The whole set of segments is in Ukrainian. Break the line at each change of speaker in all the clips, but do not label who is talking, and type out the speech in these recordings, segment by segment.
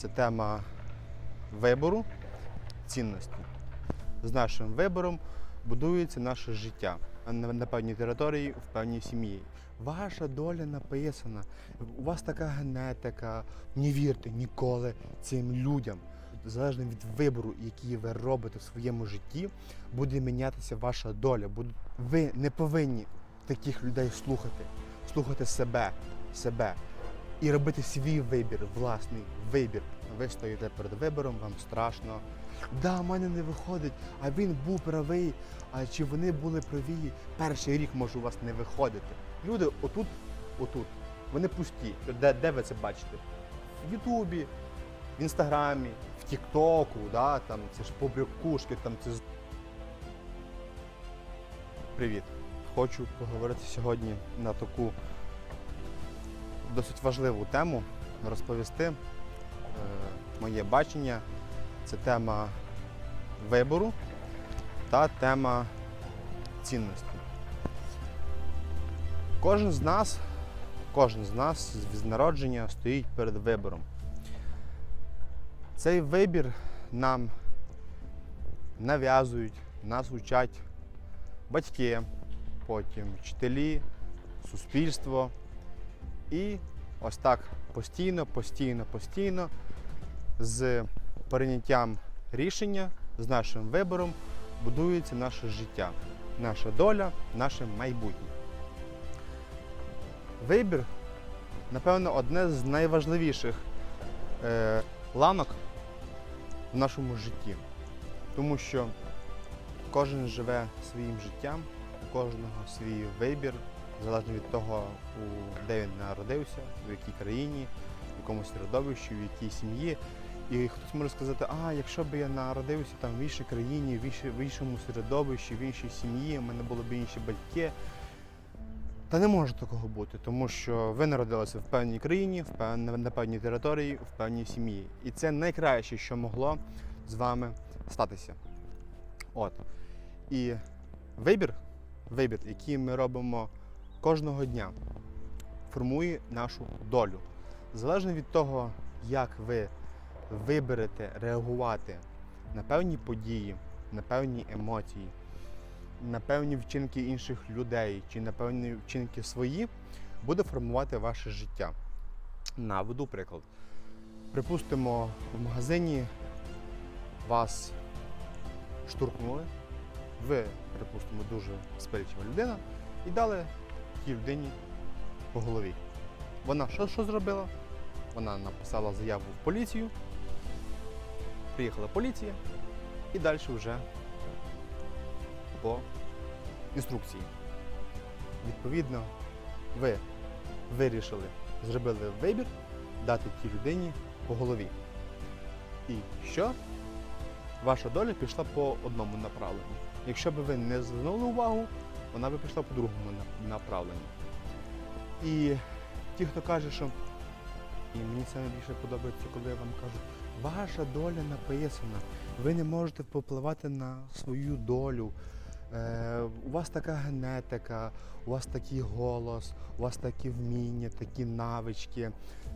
Це тема вибору цінності. З нашим вибором будується наше життя на, певній території, в певній сім'ї. Ваша доля написана. У вас така генетика. Не вірте ніколи цим людям. Залежно від вибору, який ви робите в своєму житті, буде мінятися ваша доля. Ви не повинні таких людей слухати, слухати себе, себе і робити свій вибір, власний вибір. Ви стоїте перед вибором, вам страшно. Да, в мене не виходить, а він був правий. А чи вони були праві? Перший рік може у вас не виходити. Люди отут, отут, вони пусті. Де, де ви це бачите? В Ютубі, в Інстаграмі, в Тіктоку, да, там це ж побрякушки, там це Привіт. Хочу поговорити сьогодні на таку досить важливу тему, розповісти е, моє бачення. Це тема вибору та тема цінності. Кожен з нас, кожен з нас з народження стоїть перед вибором. Цей вибір нам нав'язують, нас учать батьки, потім вчителі, суспільство. І ось так постійно, постійно, постійно з прийняттям рішення, з нашим вибором будується наше життя, наша доля, наше майбутнє. Вибір, напевно, одне з найважливіших е, ланок в нашому житті. Тому що кожен живе своїм життям, у кожного свій вибір, залежно від того, де він народився, в якій країні, в якому середовищі, в якій сім'ї. І хтось може сказати, а якщо б я народився там в іншій країні, в, іншій- в іншому середовищі, в іншій сім'ї, у мене були б інші батьки. Та не може такого бути, тому що ви народилися в певній країні, в пев- на певній території, в певній сім'ї. І це найкраще, що могло з вами статися. От. І вибір, вибір, який ми робимо кожного дня, формує нашу долю. Залежно від того, як ви виберете реагувати на певні події, на певні емоції, на певні вчинки інших людей чи на певні вчинки свої, буде формувати ваше життя. Наведу приклад. Припустимо, в магазині вас штурхнули, ви, припустимо, дуже спирична людина, і дали тій людині по голові. Вона що, що зробила? Вона написала заяву в поліцію, приїхала поліція і далі вже по інструкції. Відповідно, ви вирішили, зробили вибір дати тій людині по голові. І що? Ваша доля пішла по одному направленню. Якщо б ви не звернули увагу, вона би пішла по другому на- направленню. І ті, хто каже, що і мені саме більше подобається, коли я вам кажу, ваша доля написана, ви не можете впливати на свою долю. Е, у вас така генетика, у вас такий голос, у вас такі вміння, такі навички,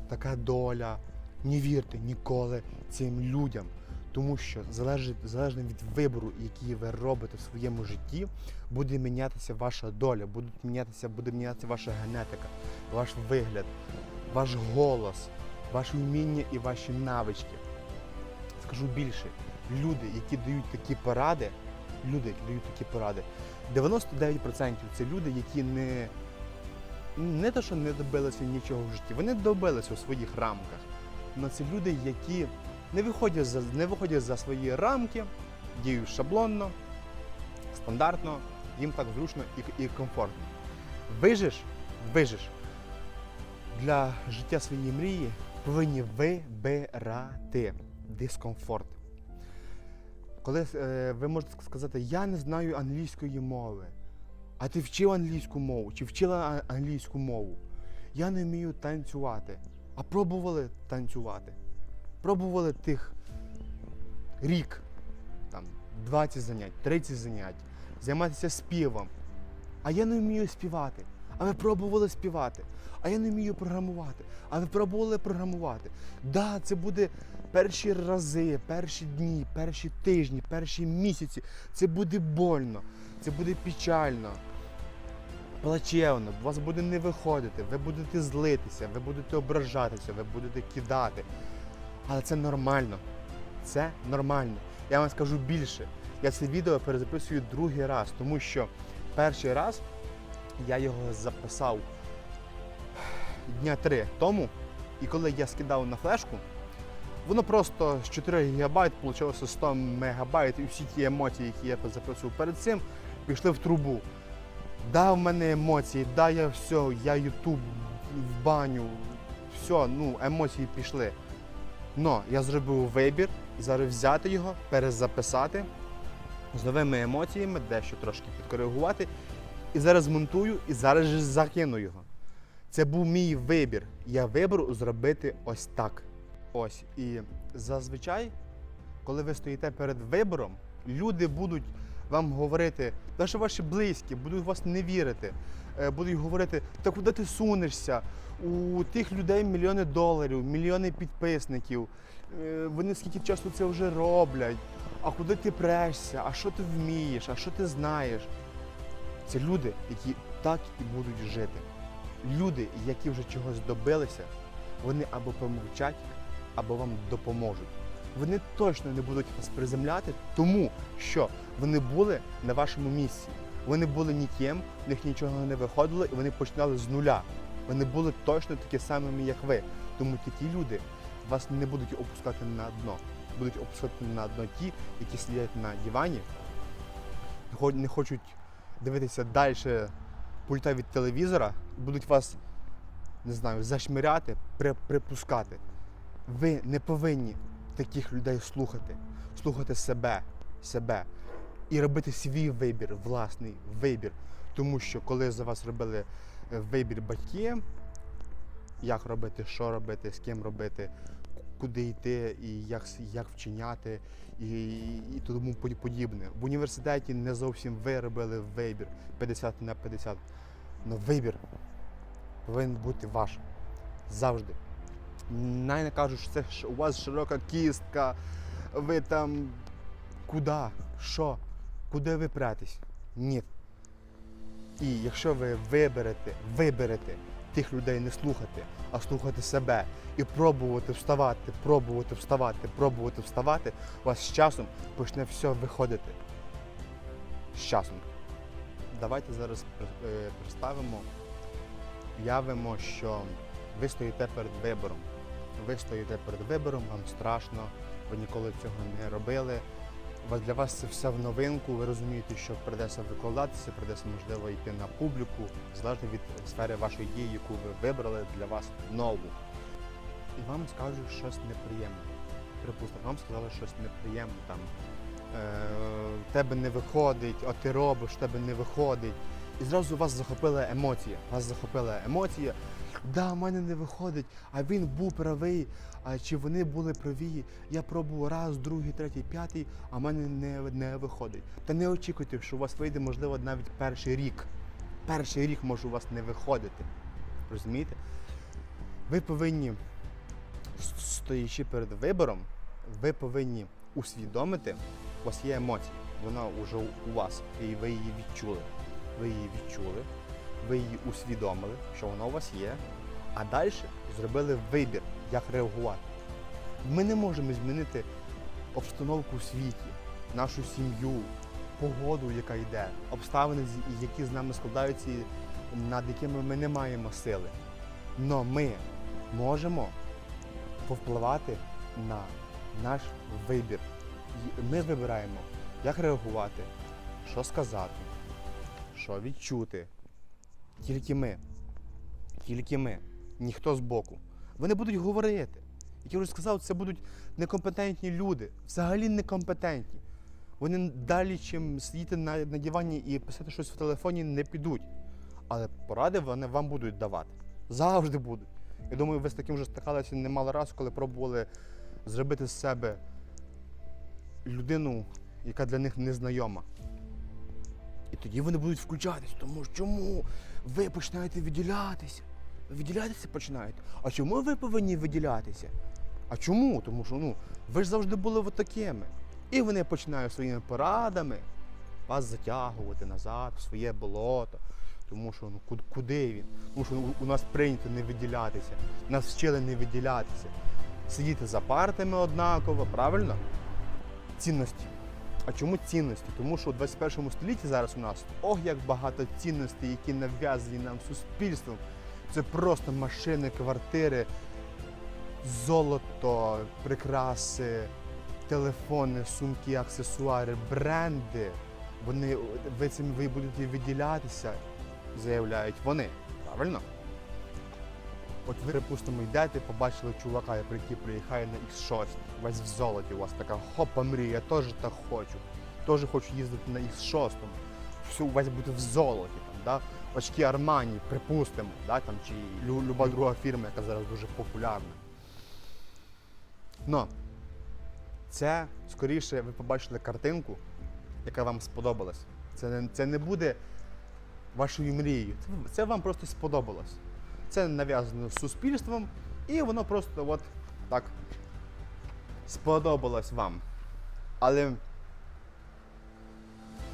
така доля. Не вірте ніколи цим людям, тому що залежить, залежно від вибору, який ви робите в своєму житті, буде мінятися ваша доля, буде мінятися, буде мінятися ваша генетика, ваш вигляд, ваш голос, ваші вміння і ваші навички. Скажу більше, люди, які дають такі поради, люди, які дають такі поради, 99% це люди, які не, не то, що не добилися нічого в житті, вони добилися у своїх рамках. Але це люди, які не виходять за, не виходять за свої рамки, діють шаблонно, стандартно, їм так зручно і, і комфортно. Вижиш, вижиш для життя своєї мрії повинні вибирати дискомфорт. Коли е, ви можете сказати, я не знаю англійської мови, а ти вчив англійську мову чи вчила англійську мову. Я не вмію танцювати. А пробували танцювати. Пробували тих рік, там, 20 занять, 30 занять, займатися співом. А я не вмію співати. А ви пробували співати? А я не вмію програмувати. А ви пробували програмувати? Да, це буде перші рази, перші дні, перші тижні, перші місяці. Це буде больно, це буде печально, плачевно. У вас буде не виходити, ви будете злитися, ви будете ображатися, ви будете кидати. Але це нормально. Це нормально. Я вам скажу більше. Я це відео перезаписую другий раз, тому що перший раз я його записав дня три тому, і коли я скидав на флешку, воно просто з 4 ГБ вийшло 100 МБ, і всі ті емоції, які я записував перед цим, пішли в трубу. Да, в мене емоції, да, я все, я Ютуб в баню, все, ну, емоції пішли. Но я зробив вибір, зараз взяти його, перезаписати з новими емоціями, дещо трошки підкоригувати. І зараз монтую, і зараз же закину його. Це був мій вибір. Я вибрав зробити ось так. Ось. І зазвичай, коли ви стоїте перед вибором, люди будуть вам говорити, навіть ваші близькі, будуть вас не вірити, е, будуть говорити, та куди ти сунешся? У тих людей мільйони доларів, мільйони підписників. Е, Вони скільки часу це вже роблять. А куди ти прешся? А що ти вмієш? А що ти знаєш? Це люди, які так і будуть жити. Люди, які вже чогось добилися, вони або помовчать, або вам допоможуть. Вони точно не будуть вас приземляти, тому що вони були на вашому місці. Вони були ніким, в них нічого не виходило, і вони починали з нуля. Вони були точно такі самими, як ви. Тому такі люди вас не будуть опускати на дно. Будуть опускати на дно ті, які сидять на дивані, не хочуть дивитися далі пульта від телевізора, будуть вас, не знаю, зашмиряти, при- припускати. Ви не повинні таких людей слухати, слухати себе, себе і робити свій вибір, власний вибір. Тому що коли за вас робили вибір батьки, як робити, що робити, з ким робити, куди йти і як, як вчиняти і, і тому подібне. В університеті не зовсім ви робили вибір 50 на 50. але вибір повинен бути ваш завжди. Най не кажуть, що це ш- у вас широка кістка, ви там куди, що, куди ви претесь? Ні. І якщо ви виберете, виберете тих людей не слухати, а слухати себе і пробувати вставати, пробувати вставати, пробувати вставати, у вас з часом почне все виходити. З часом. Давайте зараз е, представимо, уявимо, що ви стоїте перед вибором. Ви стоїте перед вибором, вам страшно, ви ніколи цього не робили. Для вас це все в новинку, ви розумієте, що придеться викладатися, придеться, можливо, йти на публіку, залежно від сфери вашої дії, яку ви вибрали для вас нову. І вам скажуть щось неприємне. Припустимо, вам сказали щось неприємне, там е, тебе не виходить, а ти робиш, тебе не виходить. І зразу вас захопила емоція. Вас захопила емоція. Да, в мене не виходить, а він був правий, а чи вони були праві. Я пробував раз, другий, третій, п'ятий, а в мене не, не виходить. Та не очікуйте, що у вас вийде, можливо, навіть перший рік. Перший рік може у вас не виходити. Розумієте? Ви повинні, стоячи перед вибором, ви повинні усвідомити, у вас є емоції, вона вже у вас, і ви її відчули. Ви її відчули, ви її усвідомили, що вона у вас є, а далі зробили вибір, як реагувати. Ми не можемо змінити обстановку у світі, нашу сім'ю, погоду, яка йде, обставини, які з нами складаються, над якими ми не маємо сили. Но ми можемо повпливати на наш вибір. Ми вибираємо, як реагувати, що сказати, що відчути. Тільки ми. Тільки ми. Ніхто збоку. Вони будуть говорити. Як я вже сказав, це будуть некомпетентні люди. Взагалі некомпетентні. Вони далі, чим сидіти на, на дивані і писати щось в телефоні, не підуть. Але поради вони вам будуть давати. Завжди будуть. Я думаю, ви з таким вже стикалися немало разів, коли пробували зробити з себе людину, яка для них незнайома. І тоді вони будуть включатись. Тому що чому ви починаєте виділятися? Ви виділятися починаєте. А чому ви повинні виділятися? А чому? Тому що ну, ви ж завжди були от такими. І вони починають своїми порадами вас затягувати назад в своє болото. Тому що ну куди він? Тому що у нас прийнято не виділятися. Нас вчили не виділятися. Сидіти за партами однаково, правильно? Цінності. А чому цінності? Тому що у 21 столітті зараз у нас ох, як багато цінностей, які нав'язані нам суспільством. Це просто машини, квартири, золото, прикраси, телефони, сумки, аксесуари, бренди. Вони ви цим ви будете виділятися, заявляють вони. Правильно? От ви, припустимо, йдете, побачили чувака, який приїхає на X6, весь в золоті, у вас така хопа мрія, я теж так хочу. Теж хочу їздити на X6. Все у вас буде в золоті, да? очки Армані, припустимо, да? там, чи люба друга фірма, яка зараз дуже популярна. Но це скоріше ви побачили картинку, яка вам сподобалась. Це не, це не буде вашою мрією. Це, вам просто сподобалось. Це нав'язано суспільством, і воно просто от так сподобалось вам. Але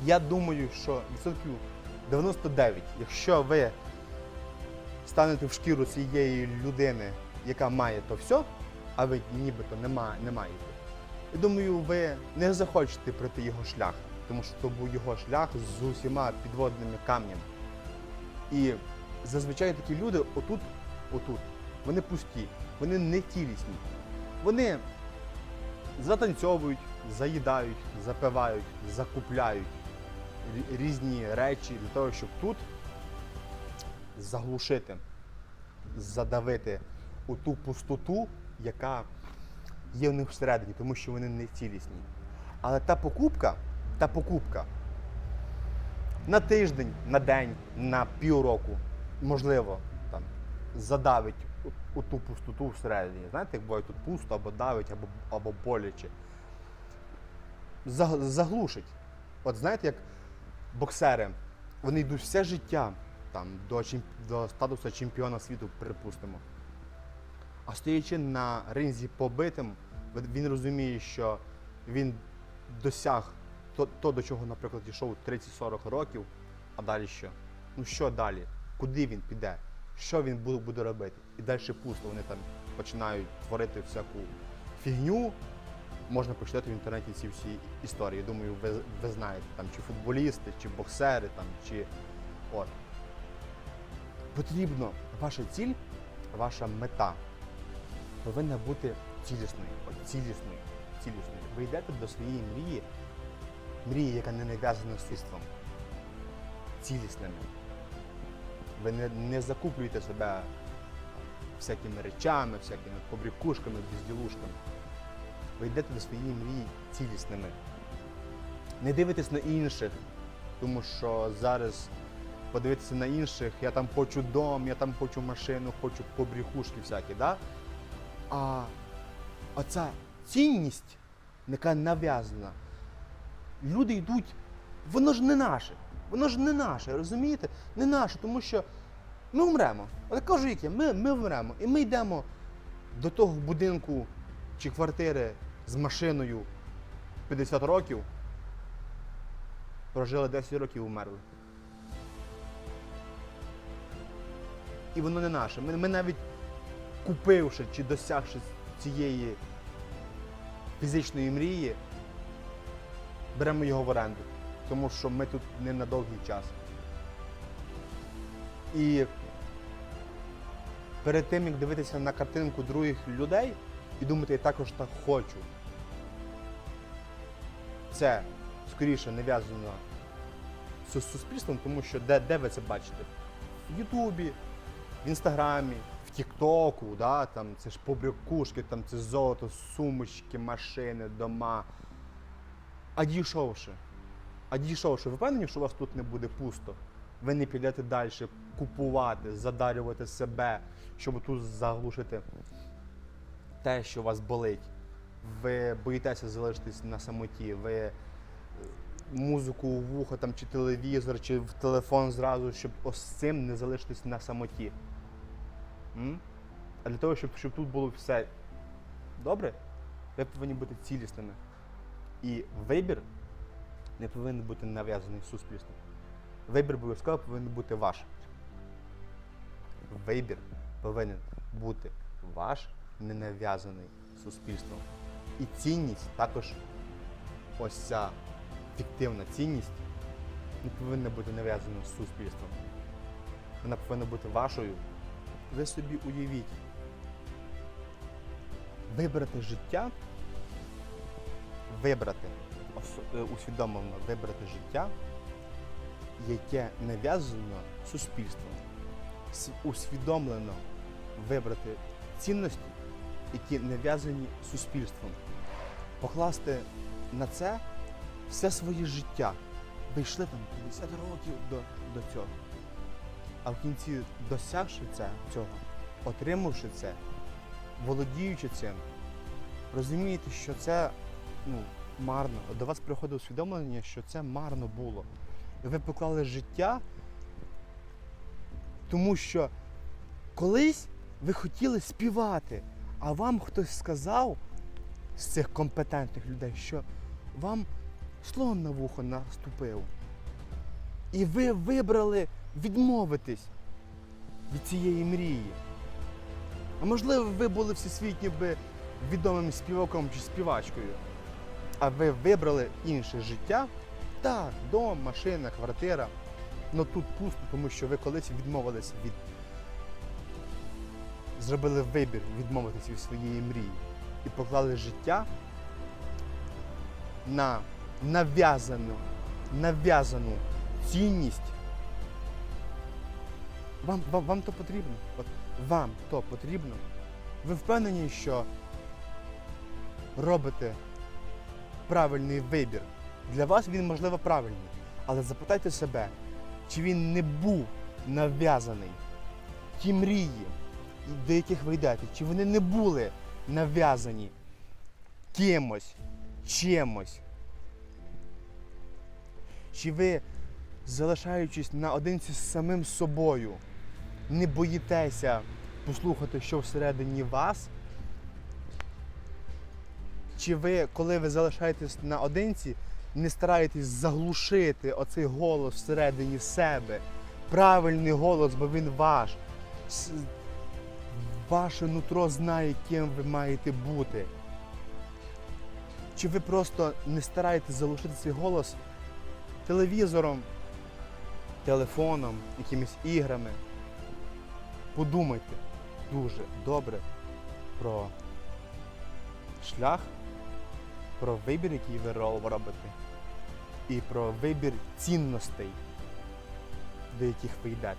я думаю, що відсотків 99, якщо ви станете в шкіру цієї людини, яка має то все, а ви нібито не, маєте, я думаю, ви не захочете пройти його шлях, тому що то був його шлях з усіма підводними камнями. І зазвичай такі люди отут, отут, вони пусті, вони не тілісні. Вони затанцьовують, заїдають, запивають, закупляють різні речі для того, щоб тут заглушити, задавити ту пустоту, яка є в них всередині, тому що вони не цілісні. Але та покупка, та покупка на тиждень, на день, на півроку, можливо, там, задавить ту пустоту всередині. Знаєте, як буває тут пусто або давить, або, або боляче. Заглушить. От знаєте, як боксери, вони йдуть все життя там, до, до статусу чемпіона світу, припустимо. А стоячи на ринзі побитим, він розуміє, що він досяг то, то, до чого, наприклад, йшов 30-40 років, а далі що? Ну що далі? Куди він піде? Що він буде робити? І далі пусто. Вони там починають творити всяку фігню. Можна почитати в інтернеті ці всі історії. Думаю, ви, ви знаєте, там чи футболісти, чи боксери, там, чи от. Потрібно ваша ціль, ваша мета повинна бути цілісною. От цілісною. цілісною. Ви йдете до своєї мрії, мрії, яка не нав'язана суспільством, цілісними. Ви не, не закуплюєте себе всякими речами, всякими побрікушками, безділушками. Ви йдете до своєї мрії цілісними. Не дивитесь на інших, тому що зараз подивитися на інших, я там хочу дом, я там хочу машину, хочу побріхушки всякі, да? А оця цінність, яка нав'язана, люди йдуть, воно ж не наше. Воно ж не наше, розумієте? Не наше, тому що ми вмремо. От я кажу, яке, ми, ми вмремо. І ми йдемо до того будинку чи квартири з машиною 50 років, прожили 10 років і вмерли. І воно не наше. Ми, ми навіть купивши чи досягши цієї фізичної мрії, беремо його в оренду, тому що ми тут не на довгий час. І перед тим, як дивитися на картинку других людей і думати, я також так хочу. Це скоріше не в'язано з суспільством, тому що де, де ви це бачите? В Ютубі, в Інстаграмі, в Тіктоку, да, там це ж побрякушки, там це золото, сумочки, машини, дома. А дійшовши, а дійшовши, ви впевнені, що у вас тут не буде пусто? Ви не підете далі купувати, задарювати себе, щоб тут заглушити те, що вас болить. Ви боїтеся залишитись на самоті, ви е, музику у вухо там, чи телевізор, чи в телефон зразу, щоб ось цим не залишитись на самоті. М? А для того, щоб, щоб тут було все добре, ви повинні бути цілісними. І вибір не повинен бути нав'язаний суспільством. Вибір обов'язково повинен бути ваш. Вибір повинен бути ваш, не нав'язаний суспільством. І цінність також ось ця фіктивна цінність не повинна бути нав'язана суспільством. Вона повинна бути вашою. Ви собі уявіть. Вибрати життя, вибрати, е, усвідомлено вибрати життя, яке нав'язано суспільством. Усвідомлено вибрати цінності, які нав'язані суспільством. Покласти на це все своє життя. Ви йшли там 50 років до, до цього. А в кінці досягши це, цього, отримавши це, володіючи цим, розумієте, що це ну, марно. До вас приходить усвідомлення, що це марно було. І ви поклали життя, тому що колись ви хотіли співати, а вам хтось сказав з цих компетентних людей, що вам слон на вухо наступив. І ви вибрали відмовитись від цієї мрії. А можливо, ви були всесвітньо би відомим співаком чи співачкою. А ви вибрали інше життя. Так, дом, машина, квартира. Ну тут пусто, тому що ви колись відмовились від. Зробили вибір відмовитись від своєї мрії і поклали життя на нав'язану, нав'язану цінність. Вам, вам, вам то потрібно. От вам то потрібно. Ви впевнені, що робите правильний вибір. Для вас він, можливо, правильний. Але запитайте себе, чи він не був нав'язаний. Ті мрії, до яких ви йдете, чи вони не були нав'язані кимось, чимось. Чи ви, залишаючись наодинці з самим собою, не боїтеся послухати, що всередині вас? Чи ви, коли ви залишаєтесь наодинці, не стараєтесь заглушити оцей голос всередині себе? Правильний голос, бо він ваш. Ваше нутро знає, ким ви маєте бути. Чи ви просто не стараєтесь залишити цей голос телевізором, телефоном, якимись іграми? Подумайте дуже добре про шлях, про вибір, який ви робите, і про вибір цінностей, до яких ви йдете.